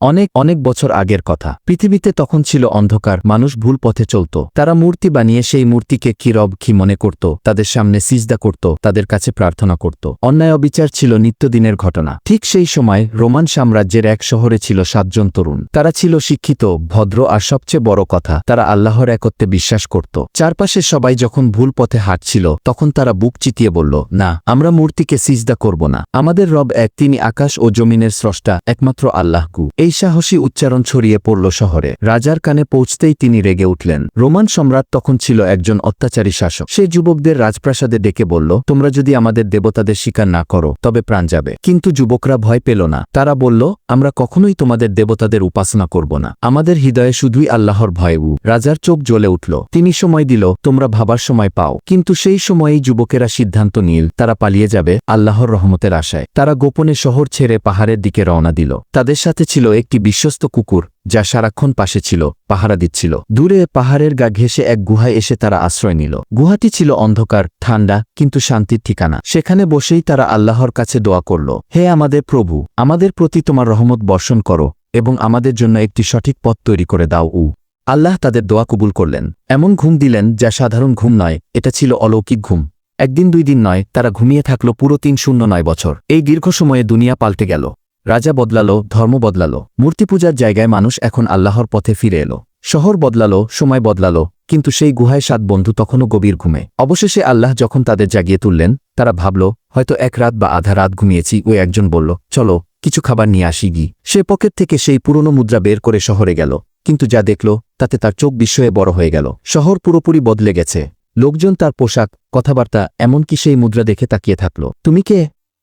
অনেক অনেক বছর আগের কথা। পৃথিবীতে তখন ছিল অন্ধকার, মানুষ ভুল পথে চলত। তারা মূর্তি বানিয়ে সেই মূর্তিকে কি রব কি মনে করত, তাদের সামনে সিজদা করত, তাদের কাছে প্রার্থনা করত। অন্যায় অবিচার ছিল নিত্যদিনের ঘটনা। ঠিক সেই সময় রোমান সাম্রাজ্যের এক শহরে ছিল সাতজন তরুণ। তারা ছিল শিক্ষিত, ভদ্র আর সবচেয়ে বড় কথা, তারা আল্লাহর একত্বে বিশ্বাস করত। চারপাশে সবাই যখন ভুল পথে হাঁটছিল, তখন তারা বুক চিতিয়ে বলল, না, আমরা মূর্তিকে সিজদা করব না। আমাদের রব এক, তিনি আকাশ ও জমিনের স্রষ্টা, একমাত্র আল্লাহ গু এই সাহসী উচ্চারণ ছড়িয়ে পড়ল শহরে। রাজার কানে পৌঁছতেই তিনি রেগে উঠলেন। রোমান সম্রাট তখন ছিল একজন অত্যাচারী শাসক। সে যুবকদের রাজপ্রাসাদে ডেকে বলল, তোমরা যদি আমাদের দেবতাদের স্বীকার না করো, তবে প্রাণ যাবে। কিন্তু যুবকরা ভয় পেল না। তারা বলল, আমরা কখনোই তোমাদের দেবতাদের উপাসনা করব না। আমাদের হৃদয়ে শুধুই আল্লাহর ভয় উ। রাজার চোখ জ্বলে উঠল। তিনি সময় দিল, তোমরা ভাবার সময় পাও। কিন্তু সেই সময়েই যুবকেরা সিদ্ধান্ত নিল, তারা পালিয়ে যাবে আল্লাহর রহমতের আশায়। তারা গোপনে শহর ছেড়ে পাহাড়ের দিকে রওনা দিল। তাদের সাথে ছিল একটি বিশ্বস্ত কুকুর, যা সারাক্ষণ পাশে ছিল, পাহারা দিচ্ছিল। দূরে পাহাড়ের গা ঘেঁষে এক গুহায় এসে তারা আশ্রয় নিল। গুহাটি ছিল অন্ধকার, ঠান্ডা, কিন্তু শান্তির ঠিকানা। সেখানে বসেই তারা আল্লাহর কাছে দোয়া করল, হে আমাদের প্রভু, আমাদের প্রতি তোমার রহমত বর্ষণ করো, এবং আমাদের জন্য একটি সঠিক পথ তৈরি করে দাও। উ। আল্লাহ তাদের দোয়া কবুল করলেন। এমন ঘুম দিলেন, যা সাধারণ ঘুম নয়, এটা ছিল অলৌকিক ঘুম। একদিন দুই দিন নয়, তারা ঘুমিয়ে থাকল পুরো তিন শূন্য নয় বছর। এই দীর্ঘ সময়ে দুনিয়া পাল্টে গেল। রাজা বদলালো, ধর্ম বদলালো। মূর্তি পূজার জায়গায় মানুষ এখন আল্লাহর পথে ফিরে এলো। শহর বদলালো, সময় বদলালো, কিন্তু সেই গুহায় সাত বন্ধু তখনও গভীর ঘুমে। অবশেষে আল্লাহ যখন তাদের জাগিয়ে তুললেন, তারা ভাবল, হয়তো এক রাত বা আধা রাত ঘুমিয়েছি, ও একজন বলল, চলো, কিছু খাবার নিয়ে আসি গি। সে পকেট থেকে সেই পুরনো মুদ্রা বের করে শহরে গেল, কিন্তু যা দেখল, তাতে তার চোখ বিস্ময়ে বড় হয়ে গেল। শহর পুরোপুরি বদলে গেছে। লোকজন তার পোশাক, কথাবার্তা, এমনকি সেই মুদ্রা দেখে তাকিয়ে থাকল, তুমি কে?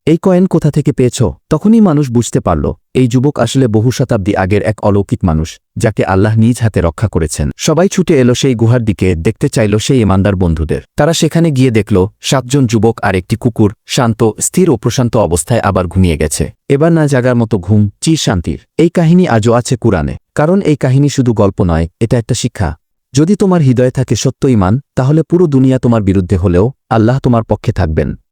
এই কয়েন কোথা থেকে পেয়েছ? তখনই মানুষ বুঝতে পারল, এই যুবক আসলে বহু শতাব্দী আগের এক অলৌকিক মানুষ, যাকে আল্লাহ নিজ হাতে রক্ষা করেছেন। সবাই ছুটে এলো সেই গুহার দিকে, দেখতে চাইল সেই ইমানদার বন্ধুদের। তারা সেখানে গিয়ে দেখল, সাতজন যুবক আর একটি কুকুর, শান্ত, স্থির ও প্রশান্ত অবস্থায় আবার ঘুমিয়ে গেছে। এবার না জাগার মতো ঘুম, চির শান্তির। এই কাহিনী আজও আছে কুরআনে। কারণ এই কাহিনী শুধু গল্প নয়, এটা একটা শিক্ষা। যদি তোমার হৃদয়ে থাকে সত্য ইমান, তাহলে পুরো দুনিয়া তোমার বিরুদ্ধে হলেও, আল্লাহ তোমার পক্ষে থাকবেন।